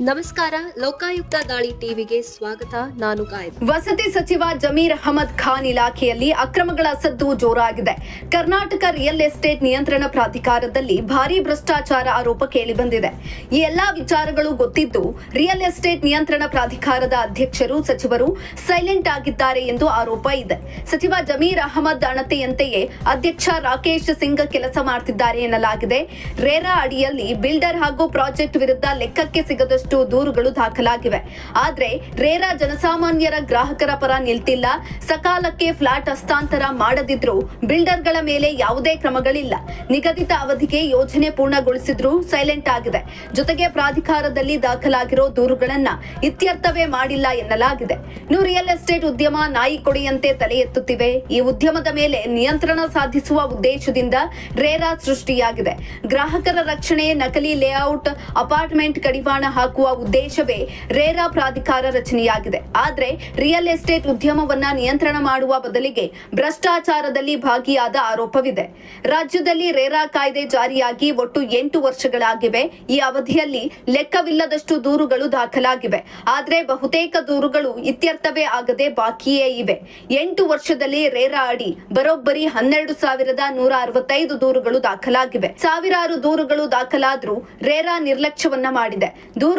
ನಮಸ್ಕಾರ, ಲೋಕಾಯುಕ್ತ ದಾಳಿ ಟಿವಿಗೆ ಸ್ವಾಗತ. ನಾನು ಗಾಯತ್ರಿ. ವಸತಿ ಸಚಿವ ಜಮೀರ್ ಅಹಮದ್ ಖಾನ್ ಇಲಾಖೆಯಲ್ಲಿ ಅಕ್ರಮಗಳ ಸದ್ದು ಜೋರಾಗಿದೆ. ಕರ್ನಾಟಕ ರಿಯಲ್ ಎಸ್ಟೇಟ್ ನಿಯಂತ್ರಣ ಪ್ರಾಧಿಕಾರದಲ್ಲಿ ಭಾರಿ ಭ್ರಷ್ಟಾಚಾರ ಆರೋಪ ಕೇಳಿಬಂದಿದೆ. ಈ ಎಲ್ಲಾ ವಿಚಾರಗಳು ಗೊತ್ತಿದ್ದು, ರಿಯಲ್ ಎಸ್ಟೇಟ್ ನಿಯಂತ್ರಣ ಪ್ರಾಧಿಕಾರದ ಅಧ್ಯಕ್ಷರು, ಸಚಿವರು ಸೈಲೆಂಟ್ ಆಗಿದ್ದಾರೆ ಎಂದು ಆರೋಪ ಇದೆ. ಸಚಿವ ಜಮೀರ್ ಅಹಮದ್ ಅಣತೆಯಂತೆಯೇ ಅಧ್ಯಕ್ಷ ರಾಕೇಶ್ ಸಿಂಗ್ ಕೆಲಸ ಮಾಡ್ತಿದ್ದಾರೆ ಎನ್ನಲಾಗಿದೆ. ರೇರಾ ಅಡಿಯಲ್ಲಿ ಬಿಲ್ಡರ್ ಹಾಗೂ ಪ್ರಾಜೆಕ್ಟ್ ವಿರುದ್ಧ ಲೆಕ್ಕಕ್ಕೆ ಸಿಗದಷ್ಟು ದೂರುಗಳು ದಾಖಲಾಗಿವೆ. ಆದ್ರೆ ರೇರಾ ಜನಸಾಮಾನ್ಯರ ಗ್ರಾಹಕರ ಪರ ನಿಲ್ತಿಲ್ಲ. ಸಕಾಲಕ್ಕೆ ಫ್ಲಾಟ್ ಹಸ್ತಾಂತರ ಮಾಡದಿದ್ರು ಬಿಲ್ಡರ್ಗಳ ಮೇಲೆ ಯಾವುದೇ ಕ್ರಮಗಳಿಲ್ಲ. ನಿಗದಿತ ಅವಧಿಗೆ ಯೋಜನೆ ಪೂರ್ಣಗೊಳಿಸಿದ್ರು ಸೈಲೆಂಟ್ ಆಗಿದೆ. ಜೊತೆಗೆ ಪ್ರಾಧಿಕಾರದಲ್ಲಿ ದಾಖಲಾಗಿರೋ ದೂರುಗಳನ್ನ ಇತ್ಯರ್ಥವೇ ಮಾಡಿಲ್ಲ ಎನ್ನಲಾಗಿದೆ. ಇನ್ನು ರಿಯಲ್ ಎಸ್ಟೇಟ್ ಉದ್ಯಮ ನಾಯಿ ಕೊಡಿಯಂತೆ ತಲೆ ಎತ್ತುತ್ತಿವೆ. ಈ ಉದ್ಯಮದ ಮೇಲೆ ನಿಯಂತ್ರಣ ಸಾಧಿಸುವ ಉದ್ದೇಶದಿಂದ ರೇರಾ ಸೃಷ್ಟಿಯಾಗಿದೆ. ಗ್ರಾಹಕರ ರಕ್ಷಣೆ, ನಕಲಿ ಲೇಔಟ್, ಅಪಾರ್ಟ್ಮೆಂಟ್ ಕಡಿವಾಣ ಹಾಕುವ ಉದ್ದೇಶವೇ ರೇರಾ ಪ್ರಾಧಿಕಾರ ರಚನೆಯಾಗಿದೆ. ಆದರೆ ರಿಯಲ್ ಎಸ್ಟೇಟ್ ಉದ್ಯಮವನ್ನ ನಿಯಂತ್ರಣ ಮಾಡುವ ಬದಲಿಗೆ ಭ್ರಷ್ಟಾಚಾರದಲ್ಲಿ ಭಾಗಿಯಾದ ಆರೋಪವಿದೆ. ರಾಜ್ಯದಲ್ಲಿ ರೇರಾ ಕಾಯ್ದೆ ಜಾರಿಯಾಗಿ ಒಟ್ಟು ಎಂಟು ವರ್ಷಗಳಾಗಿವೆ. ಈ ಅವಧಿಯಲ್ಲಿ ಲೆಕ್ಕವಿಲ್ಲದಷ್ಟು ದೂರುಗಳು ದಾಖಲಾಗಿವೆ. ಆದರೆ ಬಹುತೇಕ ದೂರುಗಳು ಇತ್ಯರ್ಥವೇ ಆಗದೆ ಬಾಕಿಯೇ ಇವೆ. ಎಂಟು ವರ್ಷದಲ್ಲಿ ರೇರಾ ಅಡಿ ಬರೋಬ್ಬರಿ ಹನ್ನೆರಡು ಸಾವಿರದ ನೂರ ಅರವತ್ತೈದು ದೂರುಗಳು ದಾಖಲಾಗಿವೆ. ಸಾವಿರಾರು ದೂರುಗಳು ದಾಖಲಾದ್ರೂ ರೇರಾ ನಿರ್ಲಕ್ಷ್ಯವನ್ನ ಮಾಡಿದೆ.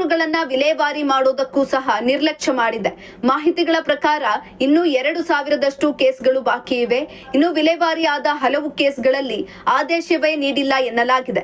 ದೂರುಗಳನ್ನ ವಿಲೇವಾರಿ ಮಾಡೋದಕ್ಕೂ ಸಹ ನಿರ್ಲಕ್ಷ್ಯ ಮಾಡಿದೆ. ಮಾಹಿತಿಗಳ ಪ್ರಕಾರ ಇನ್ನೂ ಎರಡು ಸಾವಿರದಷ್ಟು ಕೇಸ್ಗಳು ಬಾಕಿ ಇವೆ. ಇನ್ನು ವಿಲೇವಾರಿ ಆದ ಹಲವು ಕೇಸ್ಗಳಲ್ಲಿ ಆದೇಶವೇ ನೀಡಿಲ್ಲ ಎನ್ನಲಾಗಿದೆ.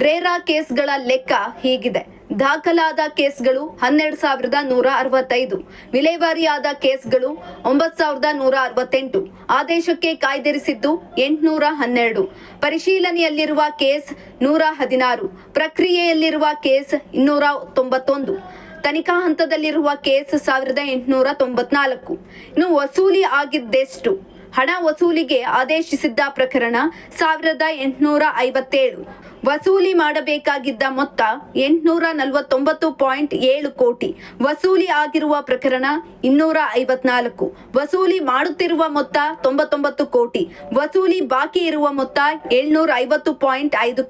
ರೇರಾ ಕೇಸ್ಗಳ ಲೆಕ್ಕ ಹೀಗಿದೆ. ದಾಖಲಾದ ಕೇಸ್ಗಳು ಹನ್ನೆರಡು ಸಾವಿರದ ನೂರ ಅರವತ್ತೈದು, ವಿಲೇವಾರಿಯಾದ ಕೇಸ್ಗಳು ಒಂಬತ್ತು ಸಾವಿರದ ನೂರ ಅರವತ್ತೆಂಟು, ಆದೇಶಕ್ಕೆ ಕಾಯ್ದಿರಿಸಿದ್ದು ಎಂಟುನೂರ ಹನ್ನೆರಡು. ಪರಿಶೀಲನೆಯಲ್ಲಿರುವ ಕೇಸ್ ನೂರ ಹದಿನಾರು, ಪ್ರಕ್ರಿಯೆಯಲ್ಲಿರುವ ಕೇಸ್ ಇನ್ನೂರ ತೊಂಬತ್ತೊಂದು, ತನಿಖಾ ಹಂತದಲ್ಲಿರುವ ಕೇಸ್ ಸಾವಿರದ ಎಂಟುನೂರ ತೊಂಬತ್ನಾಲ್ಕು. ಇನ್ನು ವಸೂಲಿ ಆಗಿದ್ದೆಷ್ಟು? ಹಣ ವಸೂಲಿಗೆ ಆದೇಶಿಸಿದ್ದ ಪ್ರಕರಣ ಸಾವಿರದ ಎಂಟುನೂರ ಐವತ್ತೇಳು. ವಸೂಲಿ ಮಾಡಬೇಕಾಗಿದ್ದ ಮೊತ್ತ ಎಂಟುನೂರ ನಲವತ್ತೊಂಬತ್ತು ಪಾಯಿಂಟ್ ಏಳು ಕೋಟಿ. ವಸೂಲಿ ಆಗಿರುವ ಪ್ರಕರಣ ಇನ್ನೂರ ಐವತ್ನಾಲ್ಕು. ವಸೂಲಿ ಮಾಡುತ್ತಿರುವ ಮೊತ್ತ ತೊಂಬತ್ತೊಂಬತ್ತು ಕೋಟಿ. ವಸೂಲಿ ಬಾಕಿ ಇರುವ ಮೊತ್ತ ಏಳ್ನೂರ ಐವತ್ತು ಪಾಯಿಂಟ್ ಐದು